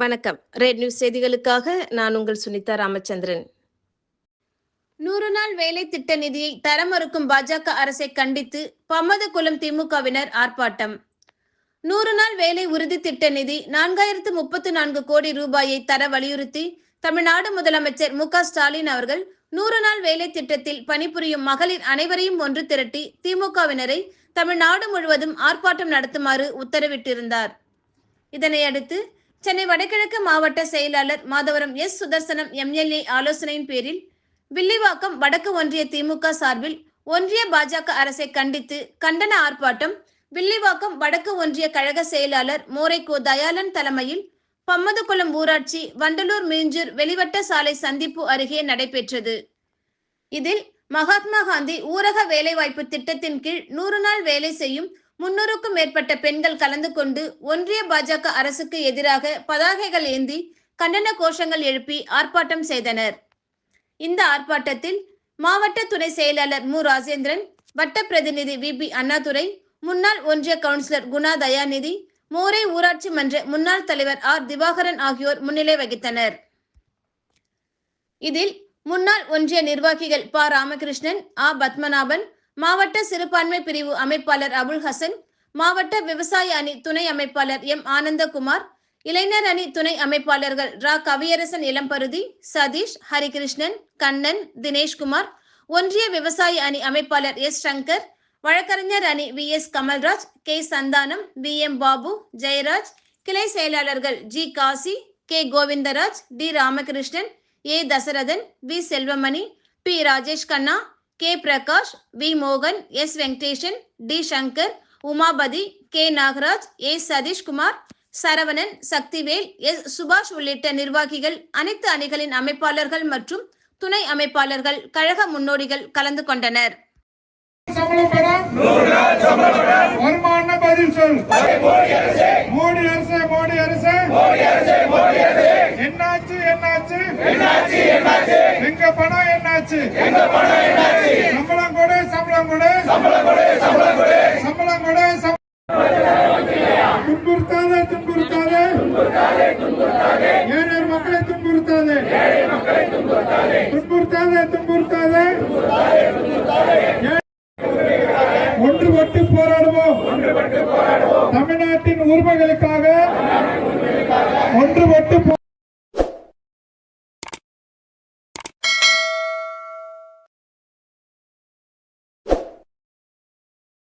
வணக்கம். Red news செய்திகளுக்காக நான் உங்கள் சுனிதா ராமச்சந்திரன். நூறு நாள் வேலை திட்ட நிதியை தர மறுக்கும் பாஜக அரசை கண்டித்து பம்மதகுளம் திமுகவினர் ஆர்ப்பாட்டம். நூறு நாள் வேலை உறுதி திட்ட நிதி நான்காயிரத்து முப்பத்து நான்கு கோடி ரூபாயை தர வலியுறுத்தி தமிழ்நாடு முதலமைச்சர் மு ஸ்டாலின் அவர்கள் நூறு நாள் வேலை திட்டத்தில் பணிபுரியும் மகளிர் அனைவரையும் ஒன்று திரட்டி திமுகவினரை தமிழ்நாடு முழுவதும் ஆர்ப்பாட்டம் நடத்துமாறு உத்தரவிட்டிருந்தார். இதனையடுத்து சென்னை வடகிழக்கு மாவட்ட செயலாளர் மாதவரம் எஸ் சுதர்சனம் எம்எல்ஏ ஆலோசனையின் பேரில் வில்லிவாக்கம் வடக்கு ஒன்றிய திமுக சார்பில் ஒன்றிய பாஜக அரசை கண்டித்து கண்டன ஆர்ப்பாட்டம் வில்லிவாக்கம் வடக்கு ஒன்றிய கழக செயலாளர் மோரைக்கோ தயாளன் தலைமையில் பம்மதுகுளம் ஊராட்சி வண்டலூர் மீஞ்சூர் வெளிவட்ட சாலை சந்திப்பு அருகே நடைபெற்றது. இதில் மகாத்மா காந்தி ஊரக வேலைவாய்ப்பு திட்டத்தின் கீழ் நூறு நாள் வேலை செய்யும் முன்னூறுக்கும் மேற்பட்ட பெண்கள் கலந்து கொண்டு ஒன்றிய பாஜக அரசுக்கு எதிராக பதாகைகள் ஏந்தி கண்டன கோஷங்கள் எழுப்பி ஆர்ப்பாட்டம் செய்தனர். இந்த ஆர்ப்பாட்டத்தில் மாவட்ட துணை செயலாளர் மு. ராஜேந்திரன் வட்ட பிரதிநிதி வி. பி. அண்ணாதுரை முன்னாள் ஒன்றிய கவுன்சிலர் குணா தயாநிதி மோரை ஊராட்சி மன்ற முன்னாள் தலைவர் ஆர். திவாகரன் ஆகியோர் முன்னிலை வகித்தனர். இதில் முன்னாள் ஒன்றிய நிர்வாகிகள் ப. ராமகிருஷ்ணன் ஆ. பத்மநாபன் மாவட்ட சிறுபான்மை பிரிவு அமைப்பாளர் அபுல் ஹசன் மாவட்ட விவசாய அணி துணை அமைப்பாளர் எம் ஆனந்தகுமார் இளைஞர் அணி துணை அமைப்பாளர்கள் ரா. கவியரசன் இளம்பருதி சதீஷ் ஹரிகிருஷ்ணன் கண்ணன் தினேஷ்குமார் ஒன்றிய விவசாய அணி அமைப்பாளர் எஸ். சங்கர் வழக்கறிஞர் அணி V. S. Kamalraj K. Santhanam V. M. Babu Jeyaraj கிளை செயலாளர்கள் G. Kasi K. Govindaraj T. Ramakrishnan A. Dasarathan V. Selvamani P. Rajesh Kanna K Prakash V மோகன் S Venkatesan T Sankar Umapathi K Nagaraj A Sathishkumar Saravanan Sakthivel S Subash உள்ளிட்ட நிர்வாகிகள் அனைத்து அணிகளின் அமைப்பாளர்கள் மற்றும் துணை அமைப்பாளர்கள் கழக முன்னோடிகள் கலந்து கொண்டனர். என்னாச்சு என்னாச்சு? எங்க பணம் என்னாச்சு? சம்பளம் கொடு சம்பளம் கொடு சம்பளம் கொடு சம்பளம் துன்புறுத்தாதே துன்புறுத்தாதே. ஏழை மக்களை துன்புறுத்தாதே. துன்புறுத்தாதே துன்புறுத்தாதே. ஒன்றுபட்டு போராடுவோம். தமிழ்நாட்டின் உரிமைகளுக்காக ஒன்றுபட்டு